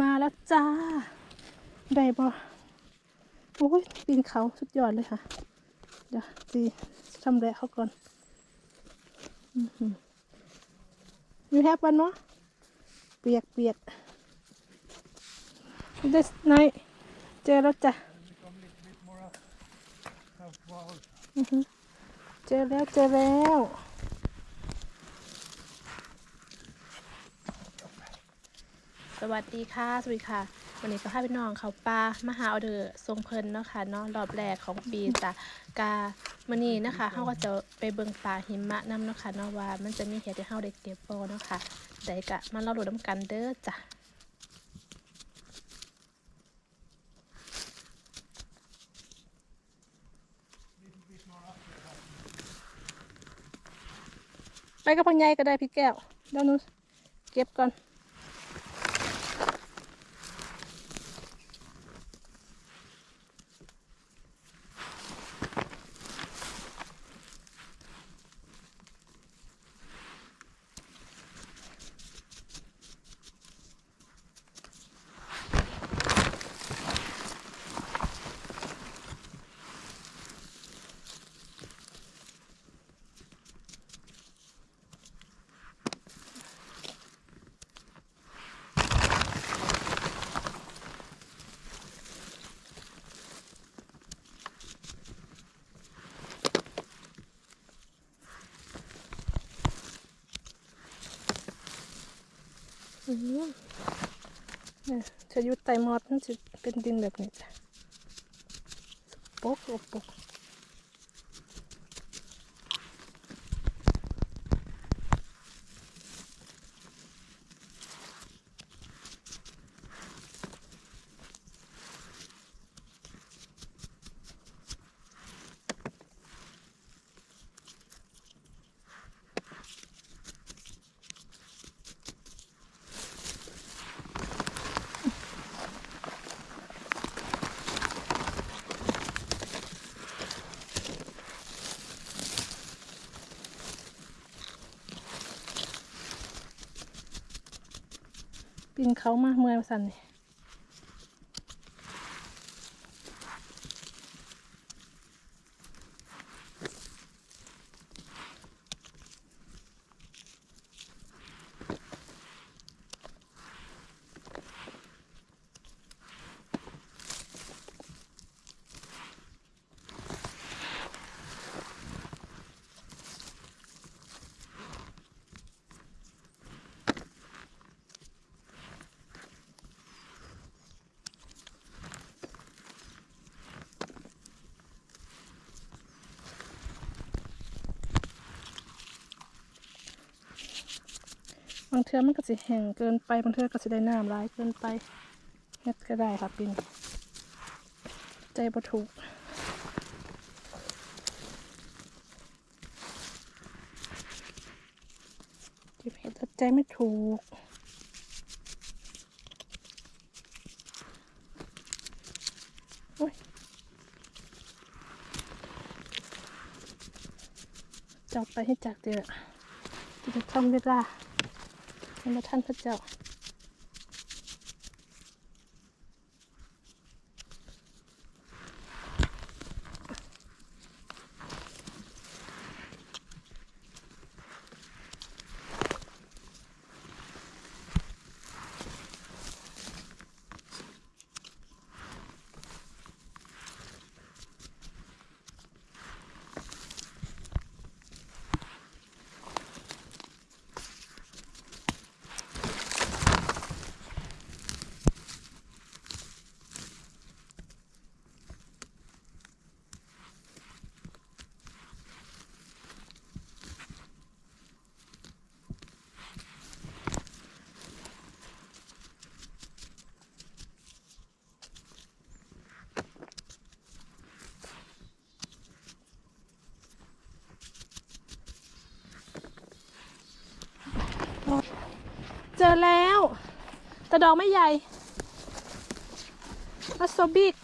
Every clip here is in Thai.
มาแล้วจ้า ได้บ่โอ้ยปีนเขาสุดยอดเลยค่ะ เดี๋ยวจีทำแหละเขาก่อนยูแฮปวันเนาะเปียกเปียกเดสไนเจอแล้วจ้ะเจอแล้วเจอแล้ว สวัสดีค่ะ สวัสดีค่ะ วันนี้ก็ให้พี่น้องเขาปลามาหาเอาเดอร์ทรงเพลินเนาะค่ะเนาะรอบแรกของปีจ้ะกามื่อนี้นะคะเขาก็จะไปเบิ่งปลาหิมะน้ำเนาะค่ะเนาะว่ามันจะมีเหตุที่เขาได้เก็บโปเนาะค่ะได้กะมาเล่าดูน้ำกันเด้อจ้ะไปกับพ่อใหญ่ก็ได้พี่แก้วเดี๋ยวนูเก็บก่อน นี่จะยุดไตมอดมันจะเป็นดินแบบนี้จ้ะสกปกสกปก กินเขามาเมื่อยสั่นนี่ บางเทือมันก็สิแห้งเกินไปบางเทือก็สิได้น้ำร้ายเกินไปเฮ็ดก็ได้ค่ะปีนใจบ่ถูกเก็บเห็ดใจไม่ถูกโอ้ยจับไปให้จากเจอจะท่องเวลา ให้มาท่ เจอแล้ว แต่ดอกไม่ใหญ่ Not so big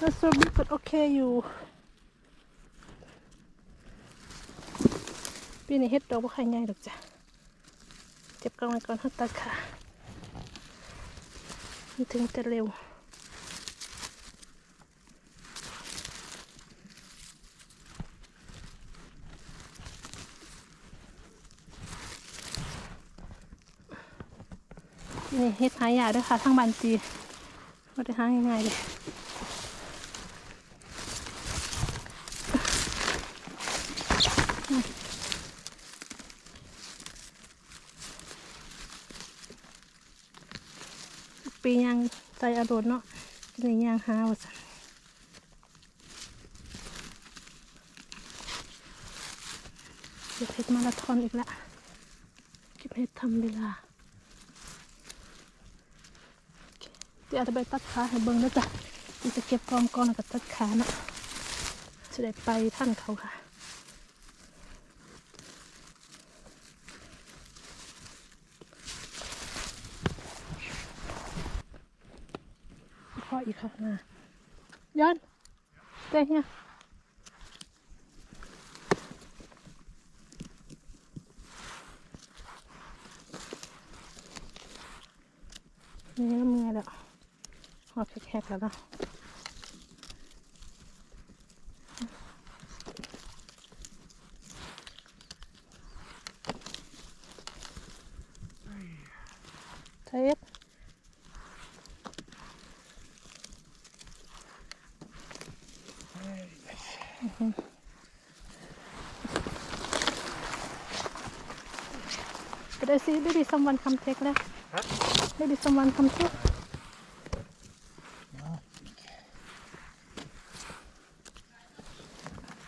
ก็ so big but okay อยู่ปีนี้เฮ็ดดอกบ่ค่อยใหญ่ดอกจ้ะ เจ็บกล้องไว้ก่อนฮาตัดขามันถึงจะเร็ว นี่เฮ็ดหายาด้วยค่ะ ทั้งบันจีก็ได้หาง่ายๆเลยปียังใจอารมณ์เนาะจะในยางหาว่าสันเก็บเห็ดมาราธอนอีกละเก็บเห็ดทำเวลา เดี๋ยวจะไปตัดขาให้เบิ่งนะจ๊ะเดี๋ยวจะเก็บกองกองแล้วก็ตัดขาเนาะจะได้ไปท่านเขาค่ะพออีกค่ะนะย้อนเตะเนี่ยนี่ก็เมื่อยแล้ว หอบแคกๆแล้วเนาะเทสก็ได้สิ maybe someone come take แล้ว maybe someone come take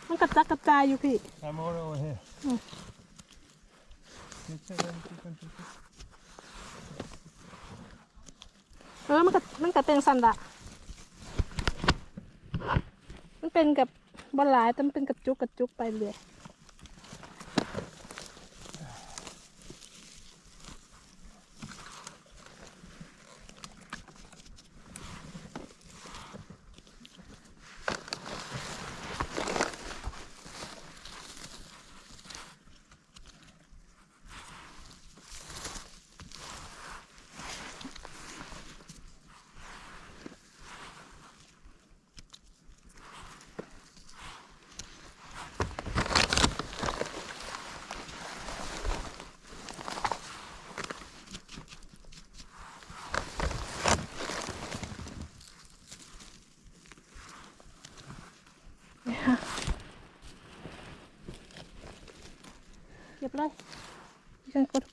มันก ระจักกระจายอยู่พี่ Some more over here. Mm. It's a little different picture. เออมันก็มันก็เป็นสันดะมันเป็นกับบอลหลายแต่มันเป็นกระจุกกระจุกไปเลย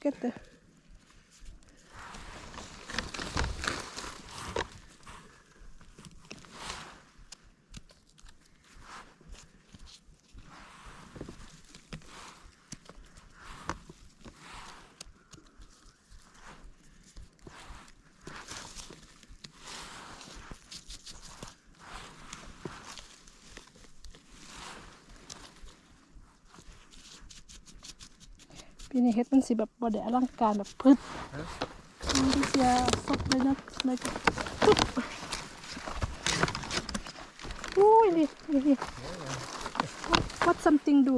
เก็บเลย you ปีนี้เฮ็ดมันสิแบบบ่ได้อลังการแบบพึดมันที่เสียสดเลยนะเลยก็ปุ๊บอุ้ยนี่นี่นี่ what something do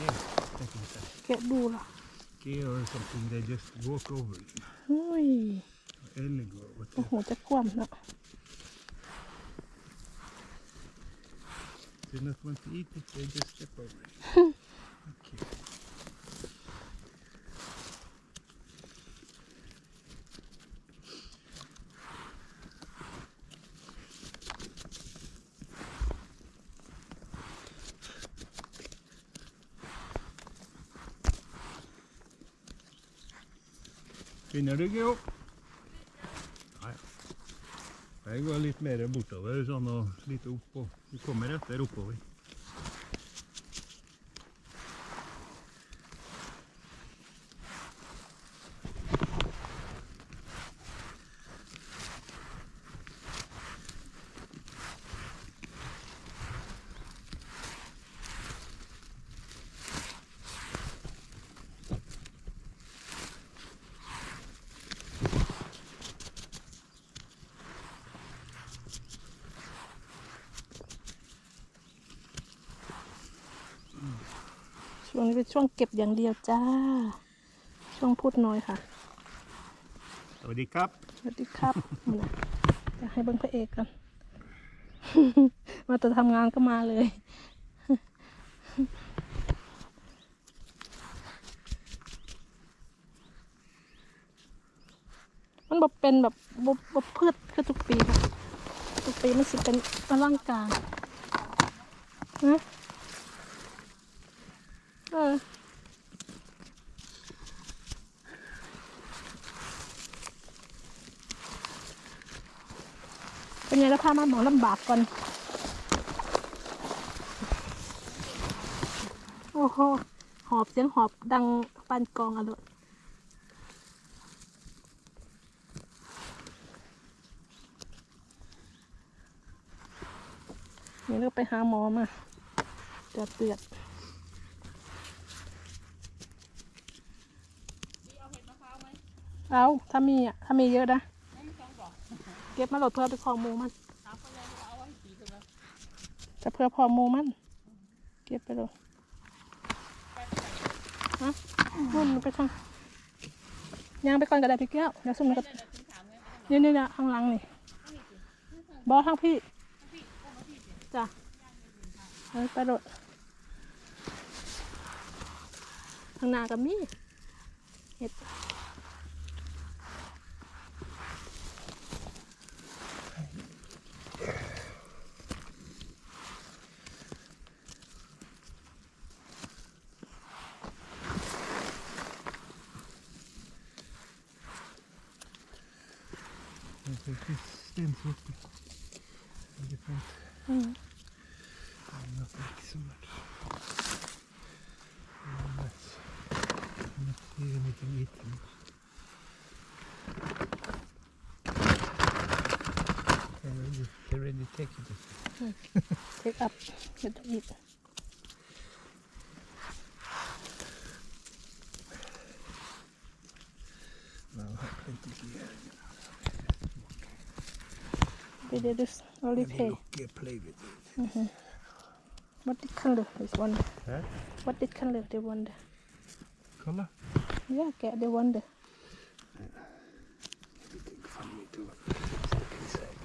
Yeah, I think so. แกดูล่ะ Key or something, they just walk over it. อุ้ย Alligator, what โอ้ the โหจะคว่ำเนาะ They not want to eat it, they just step over it. okay. 'Finner du ikke opp? Nei. Jeg går litt mer bortover, sånn og litt oppå. Du kommer etter oppover. งนี้เป็นช่วงเก็บอย่างเดียวจ้า ช่วงพูดน้อยค่ะ สวัสดีครับ สวัสดีครับมาอยากให้เบิ้งพระเอกกัน มาแต่ทำงานก็มาเลยมันบบเป็นแบบบบบบพืชคือทุกปีค่ะ ทุกปีมันสิเป็นอลังการนะ เออเป็นไงแล้วพามาหมอลำบากก่อน โอ้โห หอบเสียงหอบดังปานกองอะเลยนี่เราไปหาหมอมาเดือดเดือด เอาถ้ามีอะถ้ามีเยอะนะเก็บมาหลดเพื่อไปคลองมูมันจะเพื่อพอมูมัน เก็บไปเลยฮะนู่นไปทางยางไปก่อนก็ได้พี่แก้วเดี๋ยวสุ่มก็นี่นี่นะข้างหลังนี่บอทางพี่จ้ะเฮ้ยไปโดดข้างหน้ากับมีเห็ด Stensorter. Elephant. Mm. Not like so much. Yeah, that's not see anything eaten. They already, they already taken it. เทคอัพเห็ดอีก No, plenty here. ไปเดี๋ยวดู only Maybe pay look, uh, play with it. what did color this one Huh? what did color they want Kolla. yeah แกะ they want Everything funny to stick inside.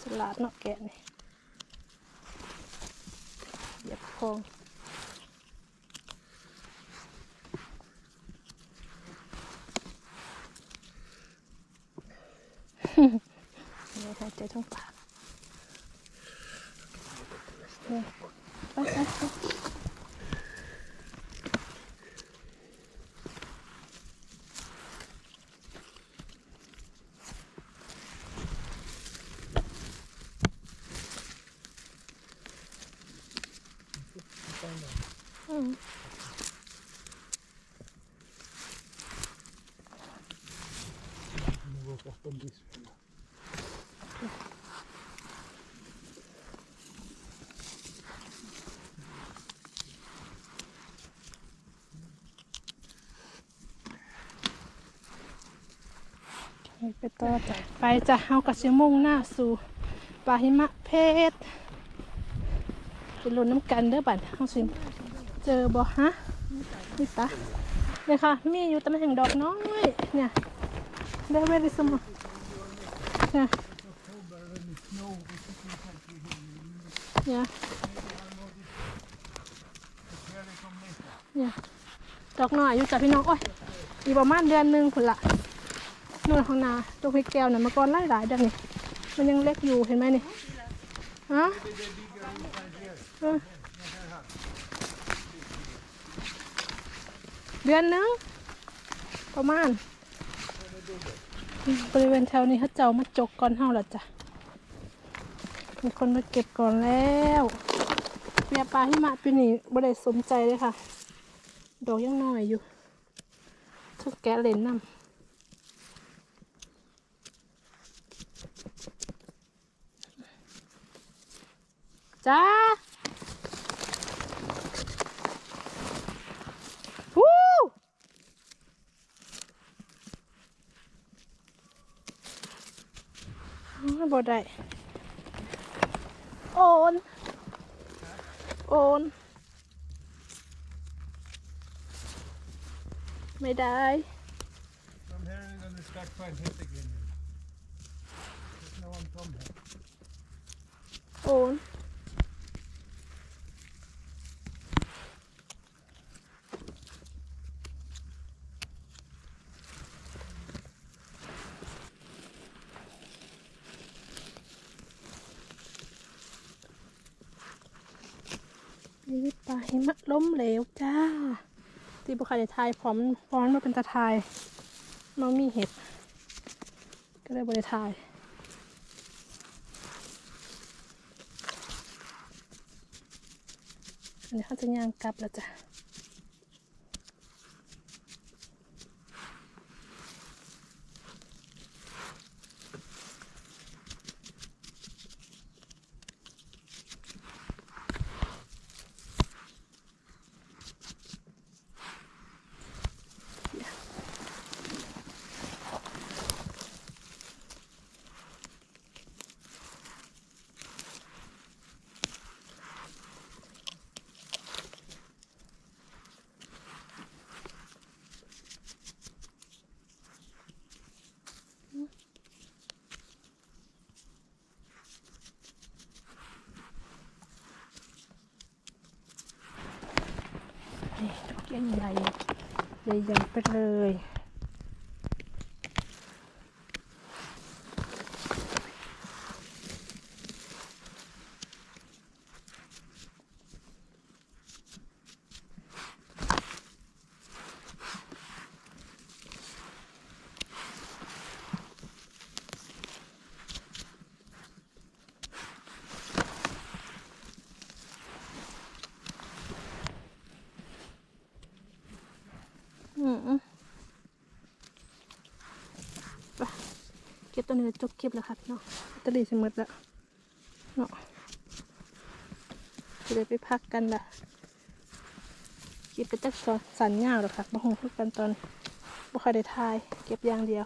สลัดเนาะแกะนี่ เหยียบโครงเดี๋ยวหาจทั้งปากเนี่ยไปไปไป อืม Move up on this one. ไปต่อจ้ะไปจ้ะเฮากับเสียมุ่งหน้าสู่ป่าหิมะเพชรไปลุ้นน้ำกันเด้อบัดเฮาสิเจอบ่ฮะนี่ปะเนี่ยค่ะมีอยู่ตำแหน่งดอกน้อยเนี่ยได้เวลิสมเนี่ยเนี่ยเนี่ยดอกน้อยอยู่จ้ะพี่น้องโอ้ยอีกประมาณเดือนหนึ่งพุ่นละ นู่นข้างหน้าตัวพริกแก้วน่ะมาก่อนหลายหลายดังนี่มันยังเล็กอยู่เห็นไหมนี่ฮะเดือนหนึงประมาณบริเวณแถวนี้เขาเจ้ามาจกก่อนเฮาละจ้ะมีคนมาเก็บก่อนแล้วแม่ปลาหิมะปีนี้บ่ได้สนใจเลยค่ะ ดอกยังน้อยอยู่ทุกแกะเล่นน้ำ จ้าวู้อ้ยบ่ได้โอนโอนไม่ได้ From here you're gonna start quite hit again. There's no one from here. โอนนี่ปลาหิ มะล้มเหลวจ้าตีบุคคลได้ทายพร้อมพร้อนมาเป็นตาทายน้องมีเห็ด ก็เลยบริทายอันนี้เขาจะย่างกลับแล้วจ้ะ นี่ดอะไรใหญ่ๆไปเลย ตัวนี้จบเก็บแล้วครับเนาะตะลีสมดแล้วเนาะจะได้ไปพักกันละเก็บไปจักสอนสันยาวหรอกครับมาหงคือกันตอนบ่ค่อยได้ทาย เก็บอย่างเดียว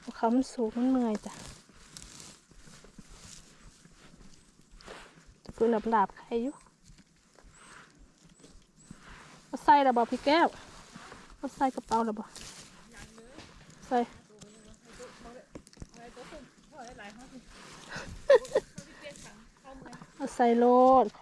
เพราะเขามันสูงมันเมื่อยจ้ะจะปืนหลับหลาบๆใครอยู่เอาใส่ระบอกพี่แก้วเอาใส่กระเป๋าแล้วบ่ใส่เอา ใส่โลดข